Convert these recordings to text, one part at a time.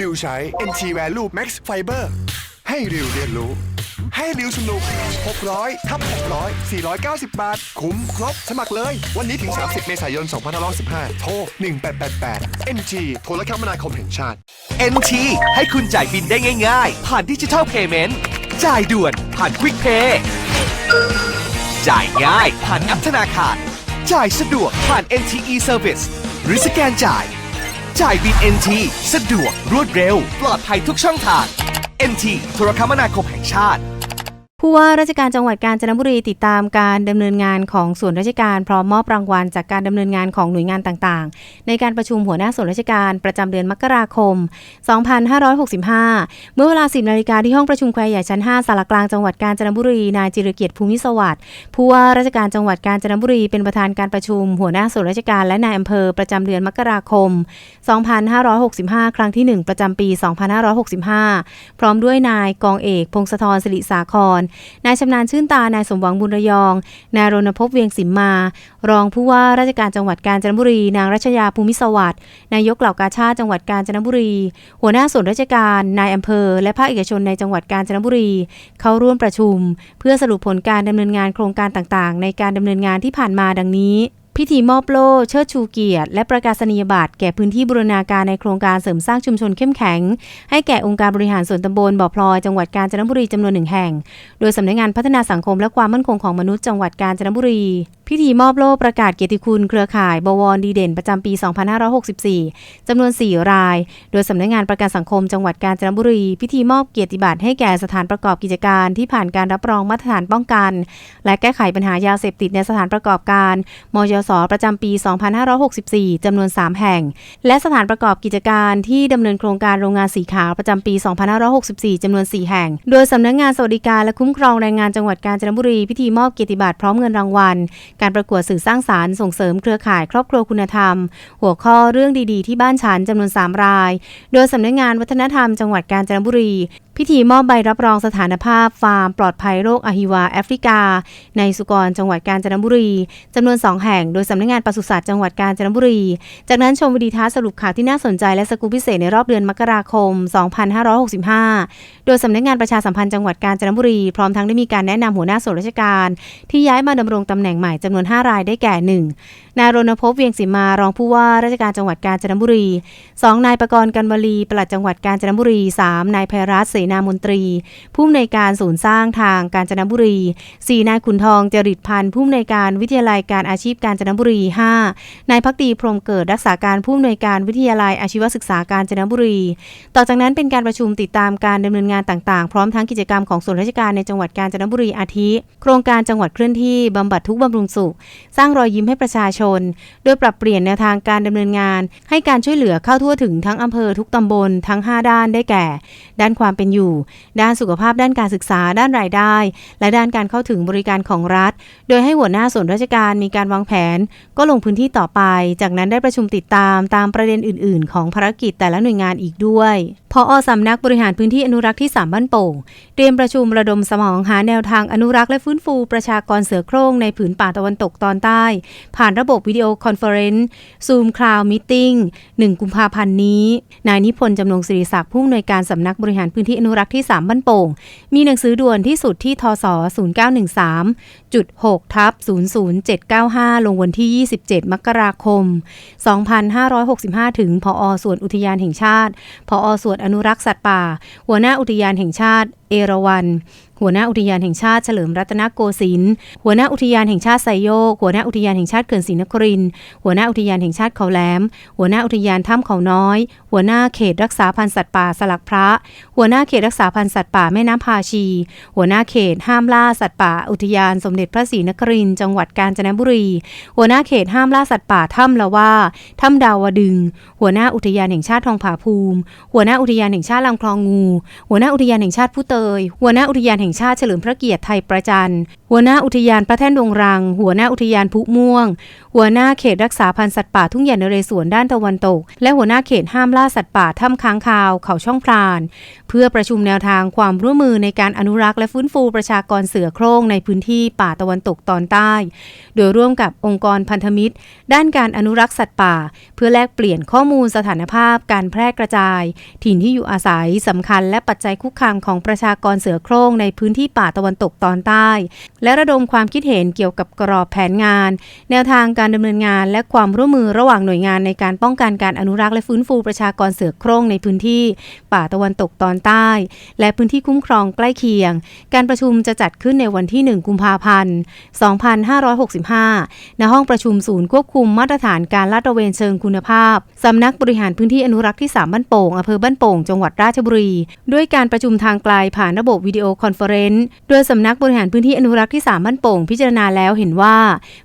ริวใช้ NT Value Max Fiber ให้ริวเรียนรู้ ให้ริวสนุก 600ทับ600 490 บาท คุ้มครบ สมัครเลย วันนี้ถึง 30 เมษายน 2515 โทร 1888 NT โทรคมนาคมแห่งชาติ NT ให้คุณจ่ายบินได้ง่ายๆ ผ่านดิจิทัลเพย์เมนต์จ่ายด่วนผ่าน Quick Pay จ่ายง่ายผ่านแอปธนาคาร จ่ายสะดวกผ่าน NTE Service หรือสแกนจ่าย จ่ายบิน NT สะดวกรวดเร็ว ปลอดภัยทุกช่องทาง NT โทรคมนาคมแห่งชาติ ผู้ว่าราชการจังหวัดกาญจนบุรีติดตามการดำเนินงานของส่วนราชการพร้อมมอบรางวัลจากการดำเนินงานของหน่วยงานต่างๆ ในการประชุมหัวหน้าส่วนราชการประจำเดือนมกราคม 2565 เมื่อเวลา 10นาฬิกาที่ห้องประชุมแควใหญ่ชั้น 5สารกลางจังหวัดกาญจนบุรีนายจิรเกียรติภูมิสวัสดิ์ผู้ว่าราชการจังหวัดกาญจนบุรีเป็นประธานการประชุมหัวหน้าส่วนราชการและนายอำเภอประจำเดือนมกราคม 2565 ครั้งที่ 1 ประจำปี 2565 พร้อมด้วยนายกองเอก พงศธรสิริสาครนายชำนาญชื่นตา นายสมหวังบุญระยอง นายรณพพเวียงสิมมา รองผู้ว่าราชการจังหวัดกาญจนบุรี นางรัชยาภูมิสวัสดิ์ นายกเหล่ากาชาติจังหวัดกาญจนบุรี หัวหน้าส่วนราชการ นายอำเภอ และภาคเอกชนในจังหวัดกาญจนบุรี เข้าร่วมประชุม เพื่อสรุปผลการดำเนินงานโครงการต่างๆ ในการดำเนินงานที่ผ่านมาดังนี้ พิธีมอบโล่เชิดชูเกียรติ และประกาศนียบัตรแก่พื้นที่บูรณาการในโครงการเสริมสร้างชุมชนเข้มแข็ง ให้แก่องค์การบริหารส่วนตำบลบ่อพลอยจังหวัดกาญจนบุรีจำนวนหนึ่งแห่ง โดยสำนักงานพัฒนาสังคมและความมั่นคงของมนุษย์จังหวัดกาญจนบุรีพิธีมอบโล่ประกาศเกียรติคุณเครือข่าย บวรดีเด่นประจำปี 2564 จำนวน 4 ราย โดยสำนักงานประกันสังคมจังหวัดกาญจนบุรี พิธีมอบเกียรติบัตรให้แก่สถานประกอบกิจการที่ผ่านการรับรองมาตรฐานป้องกัน และแก้ไขปัญหายาเสพติดในสถานประกอบการ มยส ประจำปี 2564 จำนวน 3 แห่ง และสถานประกอบกิจการที่ดำเนินโครงการโรงงานสีขาวประจำปี 2564 จำนวน 4 แห่ง โดยสำนักงานสวัสดิการและคุ้มครองแรงงานจังหวัดกาญจนบุรีพิธีมอบเกียรติบัตรพร้อมเงินรางวัลการประกวดสื่อสร้างสารรค์ส่งเสริมเครือข่ายครอบครัวคุณธรรม หัวข้อเรื่องดีๆ ที่บ้านฉันจำนวน 3 ราย โดยสำนักงานวัฒนธรรมจังหวัดกาญจนบุรี พิธีมอบใบรับรองสถานภาพฟาร์มปลอดภัยโรคอหิวาแอฟริกา ในสุกรจังหวัดกาญจนบุรีจำนวน 2 แห่ง โดยสำนักงานปศุสัตว์จังหวัดกาญจนบุรี จากนั้นชมวิดีทัศน์สรุปข่าวที่น่าสนใจและสกูปพิเศษในรอบเดือนมกราคม 2565 โดยสำนักงานประชาสัมพันธ์จังหวัดกาญจนบุรี พร้อมทั้งได้มีการแนะนำหัวหน้าส่วนราชการ ที่ย้ายมาดำรงตำแหน่งใหม่จำนวน 5 รายได้แก่ 1. นายรณพพเวียงสิมารองผู้ว่าราชการจังหวัดกาญจนบุรี 2. นายประกรณ์กันวลีปลัดจังหวัดกาญจนบุรี 3. นายไพรัตน์เสนามนตรี ผู้อำนวยการศูนย์สร้างทางกาญจนบุรี 4. นายขุนทองจริตพันธ์ผู้อำนวยการวิทยาลัยการอาชีพกาญจนบุรี 5. นายพักดีพรมเกิดรักษาการผู้อำนวยการวิทยาลัยอาชีวศึกษากาญจนบุรี ต่อจากนั้นเป็นการประชุมติดตามการดำเนินงานต่างๆ พร้อมทั้งกิจกรรมของส่วนราชการในจังหวัดกาญจนบุรีอาทิ โครงการจังหวัดเคลื่อนที่บำบัดทุกข์บำรุงสุข สร้างรอยยิ้มให้ประชาชน โดยปรับเปลี่ยนแนวทางการดำเนินงาน ให้การช่วยเหลือเข้าทั่วถึงทั้งอำเภอทุกตำบลทั้ง 5 ด้านได้แก่ ด้านความเป็นอยู่ ด้านสุขภาพด้านการศึกษา ด้านรายได้ และด้านการเข้าถึงบริการของรัฐ โดยให้หัวหน้าส่วนราชการมีการวางแผน ก็ลงพื้นที่ต่อไป จากนั้นได้ประชุมติดตามตามประเด็นอื่น ๆ ของภารกิจแต่ละหน่วยงานอีกด้วยพออสำนักบริหารพื้นที่อนุรักษ์ที่ 3 บ้านโป่งเตรียมประชุมระดมสมองหาแนวทางอนุรักษ์และฟื้นฟูประชากรเสือโคร่งในผืนป่าตะวันตกตอนใต้ ผ่านระบบวิดีโอคอนเฟอเรนซ์ซูมคลาวมิทติ้ง1กุมภาพันธ์นี้ นายนิพนธ์จำนงศิริศักดิ์ผู้อำนวยการสำนักบริหารพื้นที่อนุรักษ์ที่ 3บ้านโป่ง มีหนังสือด่วนที่สุดที่ทศ0913จุด6ทับ00795 ลงวันที่ 27 มกราคม 2565 ถึงพอส่วนอุทยานแห่งชาติพอส่วนอนุรักษ์สัตว์ป่า หัวหน้าอุทยานแห่งชาติ เอราวัณหัวหน้าอุทยานแห่งชาติเฉลิมรัตนโกสินทร์หัวหน้าอุทยานแห่งชาติไซโยก หัวหน้าอุทยานแห่งชาติเขื่อนศรีนครินทร์หัวหน้าอุทยานแห่งชาติเขาแหลม หัวหน้าอุทยานถ้ำเขาน้อย หัวหน้าเขตรักษาพันธุ์สัตว์ป่าสลักพระ หัวหน้าเขตรักษาพันธุ์สัตว์ป่าแม่น้ำพาชี หัวหน้าเขตห้ามล่าสัตว์ป่าอุทยานสมเด็จพระศรีนครินทร์จังหวัดกาญจนบุรี หัวหน้าเขตห้ามล่าสัตว์ป่าถ้ำละว่าถ้ำดาวดึง หัวหน้าอุทยานแห่งชาติทองผาภูมิ หัวหน้าอุทยานแห่งชาติลำคลองงู หัวหน้าอุทยานแห่งชาติผู้เตย หัวหน้าอุทยานแห่งชาติเฉลิมพระเกียรติไทยประจัน หัวหน้าอุทยานพระแท่นดงรัง หัวหน้าอุทยานพุม่วง หัวหน้าเขตรักษาพันธุ์สัตว์ป่าทุ่งใหญ่นเรศวรด้านตะวันตก และหัวหน้าเขตห้ามล่าสัตว์ป่าถ้ำค้างคาวเขาช่องพราน เพื่อประชุมแนวทางความร่วมมือในการอนุรักษ์และฟื้นฟูประชากรเสือโคร่งในพื้นที่ป่าตะวันตกตอนใต้ โดยร่วมกับองค์กรพันธมิตร ด้านการอนุรักษ์สัตว์ป่า เพื่อแลกเปลี่ยนข้อมูลสถานภาพ การแพร่กระจาย ถิ่นที่อยู่อาศัยสำคัญ และปัจจัยคุกคามของประชากรเสือโคร่งในพื้นที่ป่าตะวันตกตอนใต้และระดมความคิดเห็นเกี่ยวกับกรอบแผนงาน แนวทางการดำเนินงาน และความร่วมมือระหว่างหน่วยงานในการป้องกันการอนุรักษ์และฟื้นฟูประชากรเสือโคร่งในพื้นที่ ป่าตะวันตกตอนใต้ และพื้นที่คุ้มครองใกล้เคียง การประชุมจะจัดขึ้นในวันที่ 1 กุมภาพันธ์ 2565 ณ ห้องประชุมศูนย์ควบคุมมาตรฐานการลาดตระเวนเชิงคุณภาพสำนักบริหารพื้นที่อนุรักษ์ที่ 3 บ้านโป่งอำเภอบ้านโป่ง จังหวัดราชบุรี ด้วยการประชุมทางไกลผ่านระบบวิดีโอคอนเฟอเรนซ์ โดยสำนักบริหารพื้นที่อนุรักษ์ที่3บ้านโป่งพิจารณาแล้วเห็นว่า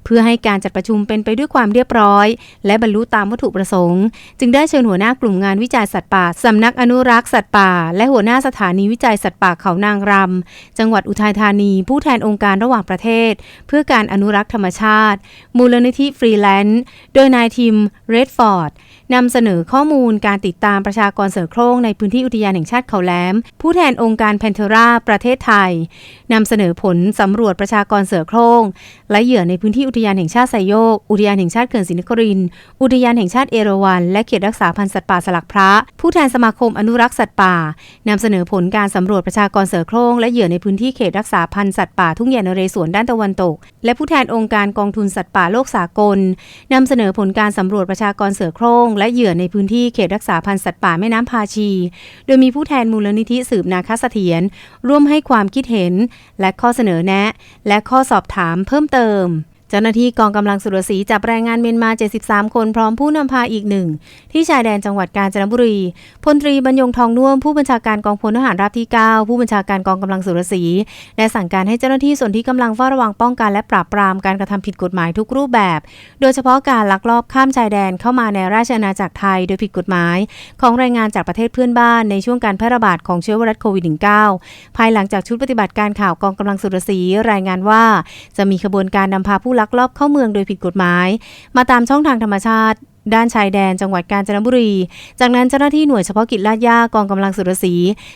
เพื่อให้การจัดประชุมเป็นไปด้วยความเรียบร้อย และบรรลุตามวัตถุประสงค์ จึงได้เชิญหัวหน้ากลุ่มงานวิจัยสัตว์ป่าสำนักอนุรักษ์สัตว์ป่า และหัวหน้าสถานีวิจัยสัตว์ป่าเขานางรำจังหวัดอุทัยธานี ผู้แทนองค์การระหว่างประเทศ เพื่อการอนุรักษ์ธรรมชาติ มูลนิธิฟรีแลนซ์โดยนายทิมเรดฟอร์ด นำเสนอข้อมูลการติดตามประชากรเสือโคร่งในพื้นที่อุทยานแห่งชาติเขาแหลม ผู้แทนองค์การแพนเทราประเทศไทยนำเสนอผลสำรวจประชากรเสือโคร่งและเหยื่อในพื้นที่อุทยานแห่งชาติไซโยก อุทยานแห่งชาติเขื่อนศรีนคริน อุทยานแห่งชาติเอราวัณและเขตรักษาพันธุ์สัตว์ป่าสลักพระ ผู้แทนสมาคมอนุรักษ์สัตว์ป่านำเสนอผลการสำรวจประชากรเสือโคร่งและเหยื่อในพื้นที่เขตรักษาพันธุ์สัตว์ป่าทุ่งใหญ่นเรศวรด้านตะวันตก และผู้แทนองค์การกองทุนสัตว์ป่าโลกสากลนำเสนอผลการสำรวจประชากรเสือโคร่งและเหยื่อในพื้นที่เขตรักษาพันธุ์สัตว์ป่าแม่น้ำพาชี โดยมีผู้แทนมูลนิธิสืบนาคเสถียรร่วมให้ความคิดเห็น และข้อเสนอแนะ และข้อสอบถามเพิ่มเติม เจ้าหน้าที่กองกำลังสุรศรีจับแรงงานเมียนมา 73 คนพร้อมผู้นำพาอีกหนึ่งที่ชายแดนจังหวัดกาญจนบุรี พลตรีบรรยงทองน่วมผู้บัญชาการกองพลทหารราบที่ 9 ผู้บัญชาการกองกำลังสุรศรีได้สั่งการให้เจ้าหน้าที่ส่วนที่กำลังเฝ้าระวังป้องกันและปราบปรามการกระทำผิดกฎหมายทุกรูปแบบ โดยเฉพาะการลักลอบข้ามชายแดนเข้ามาในราชอาณาจักรไทย โดยผิดกฎหมาย ของแรงงานจากประเทศเพื่อนบ้านในช่วงการแพร่ระบาดของเชื้อไวรัสโควิด -19 ภายหลังจากชุดปฏิบัติการข่าวกองกำลังสุรศรีรายงานว่า จะมีขบวนการนำพาผู้ลักลอบเข้าเมืองโดยผิดกฎหมาย มาตามช่องทางธรรมชาติ ด้านชายแดนจังหวัดกาญจนบุรี จากนั้นเจ้าหน้าที่หน่วยเฉพาะกิจลาดย่ากองกำลังสุรสี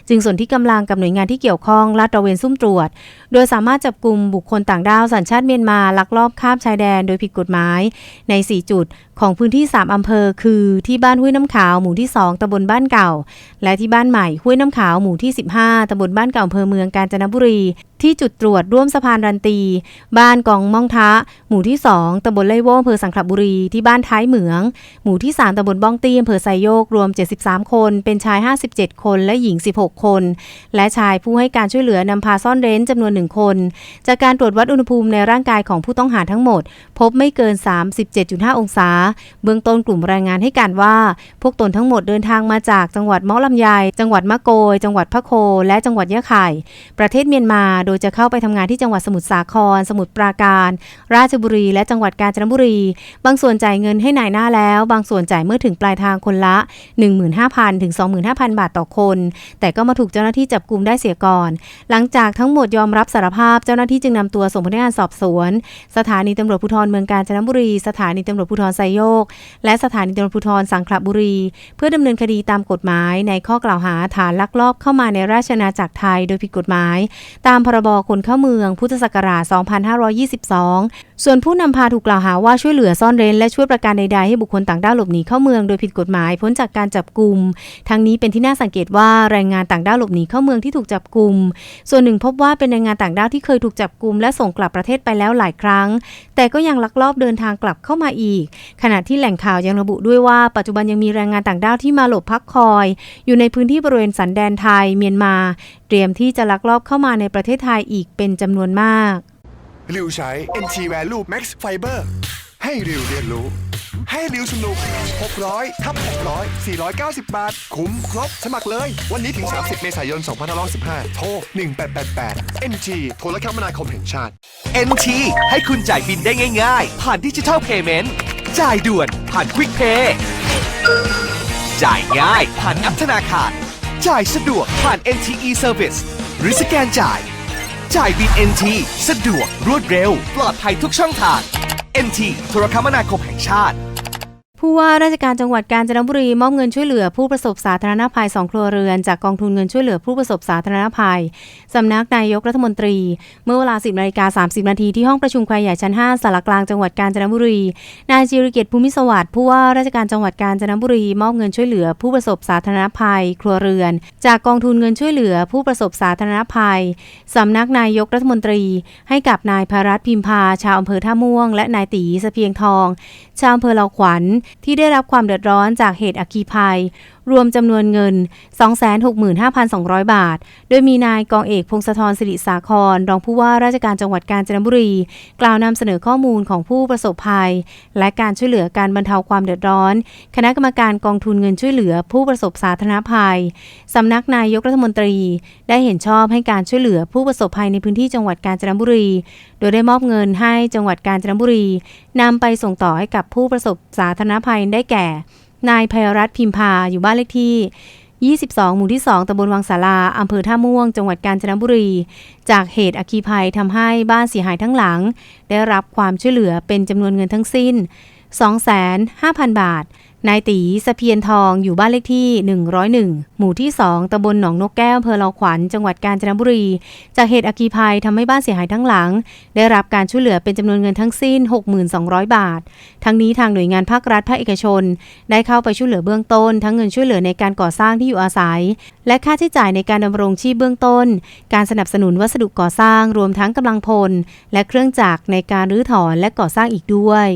จึงส่วนที่กำลังกับหน่วยงานที่เกี่ยวข้องลาดตระเวนซุ่มตรวจ โดยสามารถจับกลุ่มบุคคลต่างด้าวสัญชาติเมียนมาลักลอบข้ามชายแดนโดยผิดกฎหมายใน 4 จุดของพื้นที่ 3 อำเภอ คือที่บ้านห้วยน้ำขาวหมู่ที่ 2ตำบลบ้านเก่า และที่บ้านใหม่ห้วยน้ำขาวหมู่ที่ 15ตำบลบ้านเก่าอำเภอเมืองกาญจนบุรี ที่จุดตรวจร่วมสะพานรันตี บ้านกองม่องทะ หมู่ที่ 2ตำบลไล่โว้อำเภอสังขละบุรี ที่บ้านท้ายเหมือง หมู่ที่ 3ตำบลบ้องตี้อำเภอไซโยกรวม 73 คน เป็นชาย 57 คนและหญิง 16 คน และชายผู้ให้การช่วยเหลือนำพาซ่อนเร้นจำนวนหนึ่งคน จากการตรวจวัดอุณหภูมิในร่างกายของผู้ต้องหาทั้งหมด พบไม่เกิน 37.5 องศาเบื้องต้นกลุ่มแรายงานให้การว่า พวกตนทั้งหมดเดินทางมาจากจังหวัดมาะลำไยจังหวัดมะโกย จังหวัดพะโค และจังหวัดยะไข่ ประเทศเมียนมา โดยจะเข้าไปทำงานที่จังหวัดสมุทรสาคร สมุทรปราการ ราชบุรี และจังหวัดกาญจนบุรี บางส่วนจ่ายเงินให้นายหน้าแล้ว บางส่วนจ่ายเมื่อถึงปลายทางคนละ 15,000ถึง25,000 บาทต่อคน แต่ก็มาถูกเจ้าหน้าที่จับกลุ่มได้เสียก่อน หลังจากทั้งหมดยอมรับสารภาพเจ้าหน้าที่จึงนำตัวส่งพนักงานสอบสวน สถานีตำรวจภูธรเมืองกาญจนบุรี สถานีตำรวจภูธรไซโยก และสถานีตำรวจภูธรสังขละบุรี เพื่อดำเนินคดีตามกฎหมาย ในข้อกล่าวหาฐานลักลอบเข้ามาในราชอาณาจักรไทยโดยผิดกฎหมาย ตามพรบคนเข้าเมือง พุทธศักราช 2522 ส่วนผู้นำพาถูกกล่าวหาว่าช่วยเหลือซ่อนเร้นและช่วยประการใดๆให้บุคคลต่างด้าวหลบหนีเข้าเมืองโดยผิดกฎหมายพ้นจากการจับกลุ่มทั้งนี้เป็นที่น่าสังเกตว่าแรงงานต่างด้าวหลบหนีเข้าเมืองที่ถูกจับกลุ่มส่วนหนึ่งพบว่าเป็นแรงงานต่างด้าวที่เคยถูกจับกลุ่มและส่งกลับประเทศไปแล้วหลายครั้ง แต่ก็ยังลักลอบเดินทางกลับเข้ามาอีกขณะที่แหล่งข่าวยังระบุด้วยว่าปัจจุบันยังมีแรงงานต่างด้าวที่มาหลบพักคอย อยู่ในพื้นที่บริเวณสันแดนไทยเมียนมา เตรียมที่จะลักลอบเข้ามาในประเทศไทยอีกเป็นจำนวนมากริวใช้ NT Value Max Fiber ให้ริวเรียนรู้ ให้ริวสนุก 600ทับ600 490 บาท คุ้มครบ สมัครเลย วันนี้ถึง 30 เมษายน 2515โทร 1888 NG โทรคมนาคมแห่งชาติ NT ให้คุณจ่ายบินได้ง่าย ๆ ผ่านดิจิทัลเพย์เมนต์ จ่ายด่วนผ่านควิกเพย์จ่ายง่ายผ่านแอปธนาคาร จ่ายสะดวกผ่าน NTE Service หรือสแกนจ่าย จ่ายบิน NT สะดวกรวดเร็ว ปลอดภัยทุกช่องทาง NT โทรคมนาคมแห่งชาติ ผู้ว่าราชการจังหวัดกาญจนบุรีมอบเงินช่วยเหลือผู้ประสบสาธารณภัยสองครัวเรือนจากกองทุนเงินช่วยเหลือผู้ประสบสาธารณภัย สำนักนายกรัฐมนตรี เมื่อเวลา 10นาฬิกา30 นาทีที่ห้องประชุมแควร์ใหญ่ชั้น 5สารกลางจังหวัดกาญจนบุรี นายจิรเกียรติภูมิสวัสดิ์ผู้ว่าราชการจังหวัดกาญจนบุรีมอบเงินช่วยเหลือผู้ประสบสาธารณภัย ครัวเรือน จากกองทุนเงินช่วยเหลือผู้ประสบสาธารณภัย สำนักนายกรัฐมนตรี ให้กับนายภารัตพิมพาชาวอำเภอท่าม่วง และนายตีสะเพียงทอง ชาวอำเภอเหล่าขวัญที่ได้รับความเดือดร้อนจากเหตุอัคคีภัยรวมจำนวนเงิน 265,200 บาท โดยมีนายกองเอกพงศธรสิริสาคร รองผู้ว่าราชการจังหวัดกาญจนบุรี กล่าวนำเสนอข้อมูลของผู้ประสบภัย และการช่วยเหลือการบรรเทาความเดือดร้อน คณะกรรมการกองทุนเงินช่วยเหลือ ผู้ประสบสาธารณภัยสำนักนายกรัฐมนตรี ได้เห็นชอบให้การช่วยเหลือผู้ประสบภัยในพื้นที่จังหวัดกาญจนบุรี โดยได้มอบเงินให้จังหวัดกาญจนบุรีนำไปส่งต่อให้กับผู้ประสบสาธารณภัยได้แก่ นายภัยรัตน์พิมพาอยู่บ้านเลขที่ 22 หมู่ที่ 2ตำบลวังสาราอำเภอท่าม่วง จังหวัดกาญจนบุรี จากเหตุอัคคีภัยทำให้บ้านเสียหายทั้งหลัง ได้รับความช่วยเหลือเป็นจำนวนเงินทั้งสิ้น 25,000 บาท นายตีสะเพียนทองอยู่บ้านเลขที่ 101 หมู่ที่ 2ตำบลหนองนกแก้วอำเภอเลาขวัญ จังหวัดกาญจนบุรี จากเหตุอัคคีภัยทำให้บ้านเสียหายทั้งหลัง ได้รับการช่วยเหลือเป็นจำนวนเงินทั้งสิ้น 6,200 บาท ทั้งนี้ทางหน่วยงานภาครัฐภาคเอกชน ได้เข้าไปช่วยเหลือเบื้องต้น ทั้งเงินช่วยเหลือในการก่อสร้างที่อยู่อาศัย และค่าใช้จ่ายในการดำรงชีพเบื้องต้น การสนับสนุนวัสดุก่อสร้าง รวมทั้งกำลังพล และเครื่องจักรในการรื้อถอนและก่อสร้างอีกด้วย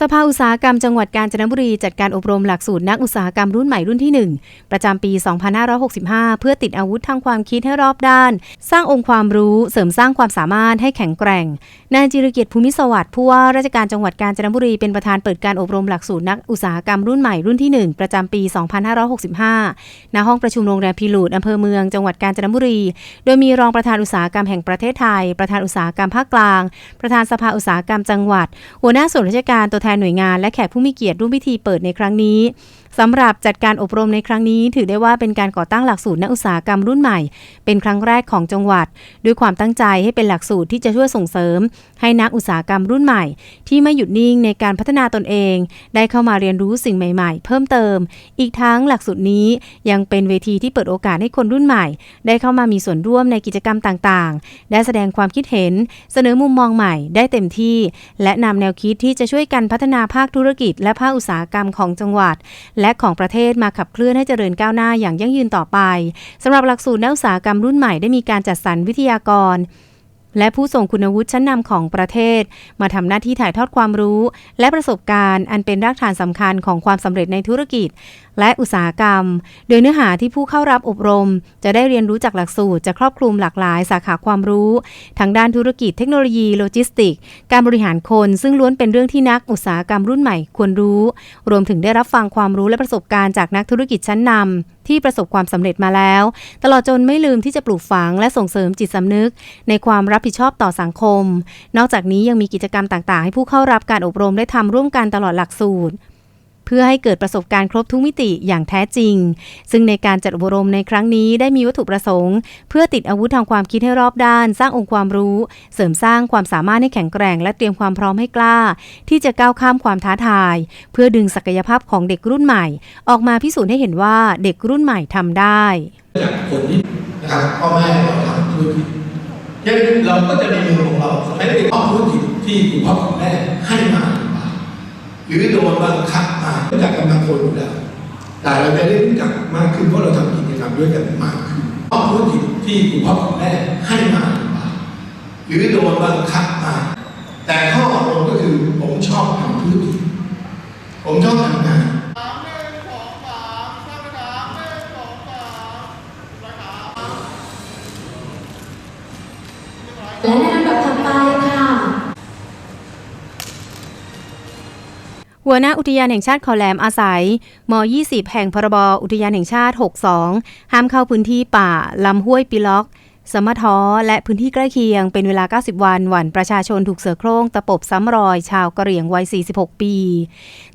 สภาอุตสาหกรรมจังหวัดกาญจนบุรีจัดการอบรมหลักสูตรนักอุตสาหกรรมรุ่นใหม่รุ่นที่ 1 ประจำปี 2565 เพื่อติดอาวุธทางความคิดให้รอบด้าน สร้างองค์ความรู้เสริมสร้างความสามารถให้แข็งแกร่ง นายจิรเกียรติภูมิสวัสดิ์ผู้ว่าราชการจังหวัดกาญจนบุรีเป็นประธานเปิดการอบรมหลักสูตรนักอุตสาหกรรมรุ่นใหม่รุ่นที่ 1 ประจำปี 2565 ณ ห้องประชุมโรงแรมพิลูดอำเภอเมืองจังหวัดกาญจนบุรี โดยมีรองประธานอุตสาหกรรมแห่งประเทศไทย ประธานอุตสาหกรรมภาคกลาง ประธานสภาอุตสาหกรรมจังหวัด หัวหน้าส่วนราชการตัวแทนหน่วยงานและแขกผู้มีเกียรติร่วมพิธีเปิดในครั้งนี้ สำหรับจัดการอบรมในครั้งนี้ ถือได้ว่าเป็นการก่อตั้งหลักสูตรนักอุตสาหกรรมรุ่นใหม่ เป็นครั้งแรกของจังหวัด ด้วยความตั้งใจให้เป็นหลักสูตรที่จะช่วยส่งเสริม ให้นักอุตสาหกรรมรุ่นใหม่ ที่ไม่หยุดนิ่งในการพัฒนาตนเอง ได้เข้ามาเรียนรู้สิ่งใหม่ๆ เพิ่มเติม อีกทั้งหลักสูตรนี้ยังเป็นเวทีที่เปิดโอกาสให้คนรุ่นใหม่ ได้เข้ามามีส่วนร่วมในกิจกรรมต่างๆ ได้แสดงความคิดเห็น เสนอมุมมองใหม่ ได้เต็มที่ และนำแนวคิดที่จะช่วยกันพัฒนาภาคธุรกิจ และภาคอุตสาหกรรมของจังหวัดและของประเทศมาขับเคลื่อนให้เจริญก้าวหน้าอย่างยั่งยืนต่อไปสำหรับหลักสูตรนักอุตสาหกรรมรุ่นใหม่ได้มีการจัดสรรวิทยากร และผู้ทรงคุณวุฒิชั้นนำของประเทศ มาทำหน้าที่ถ่ายทอดความรู้ และประสบการณ์อันเป็นรากฐานสำคัญของความสำเร็จในธุรกิจ และอุตสาหกรรม โดยเนื้อหาที่ผู้เข้ารับอบรม จะได้เรียนรู้จากหลักสูตรจะครอบคลุมหลากหลายสาขาความรู้ทั้งด้านธุรกิจเทคโนโลยีโลจิสติก การบริหารคน ซึ่งล้วนเป็นเรื่องที่นักอุตสาหกรรมรุ่นใหม่ควรรู้ รวมถึงได้รับฟังความรู้และประสบการณ์จากนักธุรกิจชั้นนำ ที่ประสบความสำเร็จมาแล้ว ตลอดจนไม่ลืมที่จะปลูกฝังและส่งเสริมจิตสำนึก ในความรับผิดชอบต่อสังคม นอกจากนี้ยังมีกิจกรรมต่างๆ ให้ผู้เข้ารับการอบรมได้ทำร่วมกันตลอดหลักสูตร พื่อให้เกิดประสบการณ์ครบทุกมิติอย่างแท้จริง ซึ่งในการจัดอบรมในครั้งนี้ได้มีวัตถุประสงค์ เพื่อติดอาวุธทางความคิดให้รอบด้าน สร้างองค์ความรู้ เสริมสร้างความสามารถให้แข็งแกร่ง และเตรียมความพร้อมให้กล้า ที่จะก้าวข้ามความท้าทาย เพื่อดึงศักยภาพของเด็กรุ่นใหม่ ออกมาพิสูจน์ให้เห็นว่าเด็กรุ่นใหม่ทำได้จากคนที่นะครับพ่อแม่เราทำธุรกิจเราก็จะมีมือของเราไม่ได้ทำธุรกิจที่คุณพ่อคุณแม่ให้มา หรือโดนบังคับมาจากกำลังคนอยู่แล้วแต่เราจะได้รู้จักมากขึ้นเพราะเราทำกิจกรรมด้วยกันมากขึ้นทำธุรกิจที่คุณพ่อคุณแม่ให้มาหรือหรือโดนบังคับมา แต่ข้อตรงก็คือผมชอบทำธุรกิจผมชอบทำงาน และในลำดับถัดไปค่ะ หัวหน้าอุทยานแห่งชาติเขาแหลมอาศัยม 20 แห่งพรบอุทยานแห่งชาติ 62 ห้ามเข้าพื้นที่ป่าลำห้วยปิล็อก สมทอและพื้นที่ใกล้เคียงเป็นเวลา 90 วันหวันประชาชนถูกเสือโคร่งตะปบซ้ำรอยชาวกะเหรี่ยงวัย 46 ปี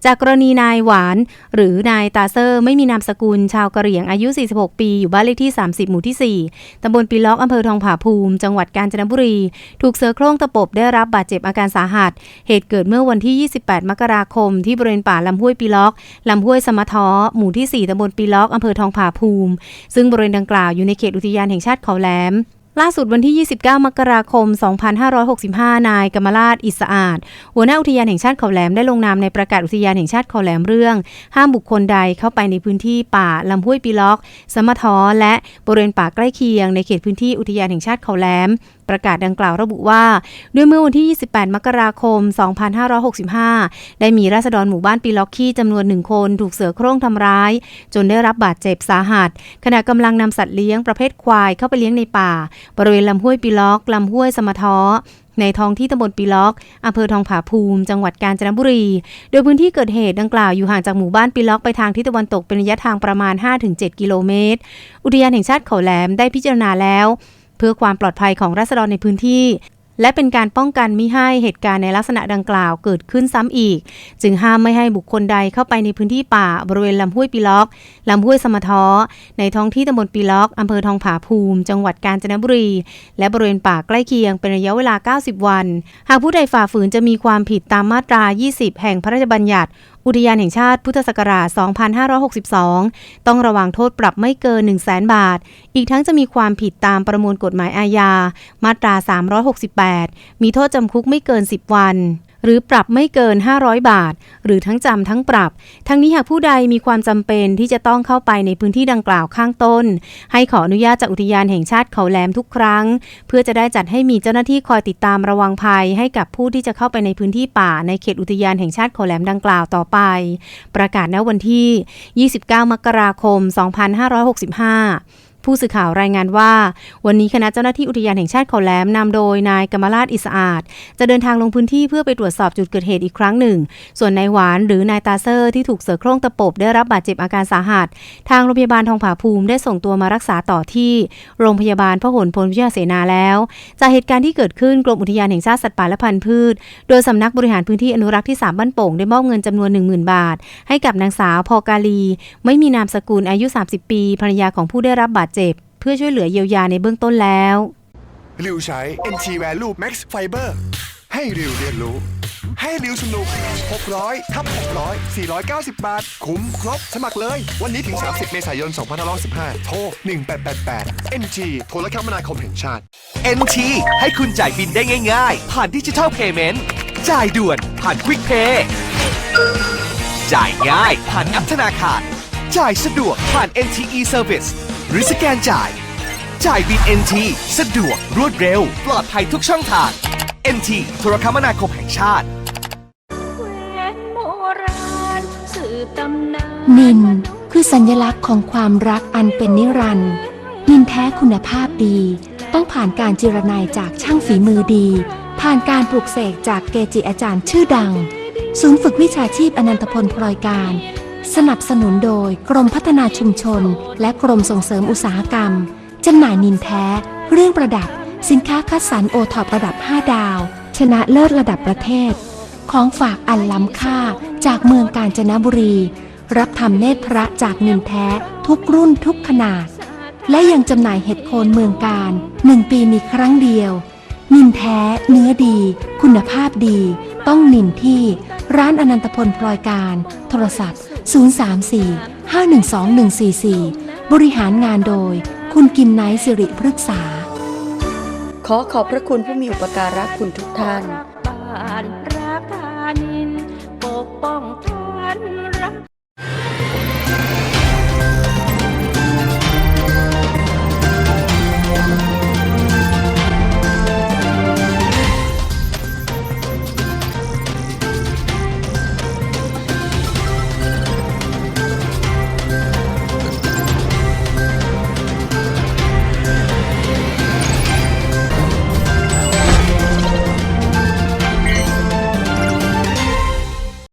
จากกรณีนายหวาน หรือนายตาเซอร์ไม่มีนามสกุลชาวกะเหรี่ยงอายุ 46 ปี อยู่บ้านเลขที่ 30 หมู่ที่ 4 ตำบลปีล็อกอำเภอทองผาภูมิ จังหวัดกาญจนบุรี ถูกเสือโคร่งตะปบได้รับบาดเจ็บอาการสาหัส เหตุเกิดเมื่อวันที่ 28 มกราคม ที่บริเวณป่าลำห้วยปีล็อกลำห้วยสมท้อหมู่ที่ 4 ตำบลปีล็อกอำเภอทองผาภูมิ ซึ่งบริเวณดังกล่าวอยู่ในเขตอุทยานแห่งชาติเขาแหลม ล่าสุดวันที่ 29 มกราคม 2565 นายกมราชอิสอาดหัวหน้าอุทยานแห่งชาติเขาแหลมได้ลงนามในประกาศอุทยานแห่งชาติเขาแหลมเรื่อง ห้ามบุคคลใดเข้าไปในพื้นที่ป่าลำห้วยปีล็อก สมท้อและบริเวณป่าใกล้เคียงในเขตพื้นที่อุทยานแห่งชาติเขาแหลม ประกาศดังกล่าวระบุว่า ด้วยเมื่อวันที่ 28 มกราคม 2565 ได้มีราษฎรหมู่บ้านปีล็อกขี้จำนวนหนึ่งคนถูกเสือโคร่งทำร้าย จนได้รับบาดเจ็บสาหัส ขณะกำลังนำสัตว์เลี้ยงประเภทควายเข้าไปเลี้ยงในป่า บริเวณลำห้วยปีล็อกลำห้วยสมท้อในท้องที่ตำบลปีล็อก อำเภอทองผาภูมิ จังหวัดกาญจนบุรี โดยพื้นที่เกิดเหตุดังกล่าวอยู่ห่างจากหมู่บ้านปีล็อกไปทางทิศตะวันตกเป็นระยะทางประมาณ 5-7 กิโลเมตร อุทยานแห่งชาติเขาแหลมได้พิจารณาแล้ว เพื่อความปลอดภัยของราษฎรในพื้นที่ และเป็นการป้องกันมิให้เหตุการณ์ในลักษณะดังกล่าวเกิดขึ้นซ้ำอีก จึงห้ามไม่ให้บุคคลใดเข้าไปในพื้นที่ป่าบริเวณลำห้วยปีล็อกลำห้วยสมท้อในท้องที่ตำบลปีล็อกอำเภอทองผาภูมิ จังหวัดกาญจนบุรี และบริเวณป่าใกล้เคียงเป็นระยะเวลา 90 วัน หากผู้ใดฝ่าฝืนจะมีความผิดตามมาตรา 20 แห่งพระราชบัญญัติ อุทยานแห่งชาติพุทธศักราช 2562 ต้องระวังโทษปรับไม่เกิน 1 0 0 0 0 0 บาท อีกทั้งจะมีความผิดตามประมวลกฎหมายอาญา มาตรา 368 มีโทษจำคุกไม่เกิน 10 วัน หรือปรับไม่เกิน 500 บาท หรือทั้งจำทั้งปรับ ทั้งนี้หากผู้ใดมีความจำเป็นที่จะต้องเข้าไปในพื้นที่ดังกล่าวข้างต้น ให้ขออนุญาตจากอุทยานแห่งชาติเขาแหลมทุกครั้ง เพื่อจะได้จัดให้มีเจ้าหน้าที่คอยติดตามระวังภัย ให้กับผู้ที่จะเข้าไปในพื้นที่ป่า ในเขตอุทยานแห่งชาติเขาแหลมดังกล่าวต่อไป ประกาศณวันที่ 29 มกราคม 2565 ผู้สื่อข่าวรายงานว่า วันนี้คณะเจ้าหน้าที่อุทยานแห่งชาติเขาแหลมนำโดยนายกมราชอิสอาดจะเดินทางลงพื้นที่เพื่อไปตรวจสอบจุดเกิดเหตุอีกครั้งหนึ่ง ส่วนนายหวานหรือนายตาเซอร์ที่ถูกเสือโคร่งตะปบได้รับบาดเจ็บอาการสาหัส ทางโรงพยาบาลทองผาภูมิได้ส่งตัวมารักษาต่อที่ โรงพยาบาลพหลพลวิทยาเสนาแล้ว จากเหตุการณ์ที่เกิดขึ้นกรมอุทยานแห่งชาติสัตว์ป่าและพันธุ์พืช โดยสำนักบริหารพื้นที่อนุรักษ์ที่3บ้านโป่งได้มอบเงินจำนวน 10,000 บาท ให้กับนางสาวพอกาลี ไม่มีนามสกุลอายุ 30 ปีภรรยาของผู้ได้รับบาดเจ็บ เพื่อช่วยเหลือเยียวยาในเบื้องต้นแล้ว ริวใช้ NT Value Max Fiber ให้ริวเรียนรู้ ให้ริวสนุก 600ทับ600 490 บาท คุ้มครบ สมัครเลย วันนี้ถึง 30 เมษายน 2515โทร 1888 NT โทรคมนาคมแห่งชาติ NT ให้คุณจ่ายบินได้ง่าย ๆ ผ่านดิจิทัลเพย์เมนต์จ่ายด่วนผ่านควิกเพย์จ่ายง่ายผ่านแอปธนาคาร จ่ายสะดวกผ่าน NTE Service หรือสแกนจ่าย จ่ายบิน NT สะดวกรวดเร็ว ปลอดภัยทุกช่องทาง NT โทรคมนาคมแห่งชาติแหวนโบราตำนานนินคือสัญลักษณ์ของความรักอันเป็นนิรันดร์นินแท้คุณภาพดี ต้องผ่านการจิรนัยจากช่างฝีมือดี ผ่านการปลูกเสกจากเกจิอาจารย์ชื่อดัง ศูนย์ฝึกวิชาชีพอนันตพลพลอยการ สนับสนุนโดยกรมพัฒนาชุมชน และกรมส่งเสริมอุตสาหกรรม จำหน่ายนินแท้ เครื่องประดับ สินค้าคัดสรรโอท็อประดับ 5 ดาว ชนะเลิศระดับประเทศ ของฝากอันล้ำค่าจากเมืองกาญจนบุรี รับทำเนตรพระจากนินแท้ ทุกรุ่นทุกขนาด และยังจำหน่ายเห็ดโคนเมืองการหนึ่งปีมีครั้งเดียว นินแท้ เนื้อดี คุณภาพดี ต้องนินที่ ร้านอนันตพลพลอยการ โทรศัพท์ 034 512 144 บริหารงานโดย คุณกิมไนท์สิริพฤกษา ขอขอบพระคุณผู้มีอุปการะคุณทุกท่าน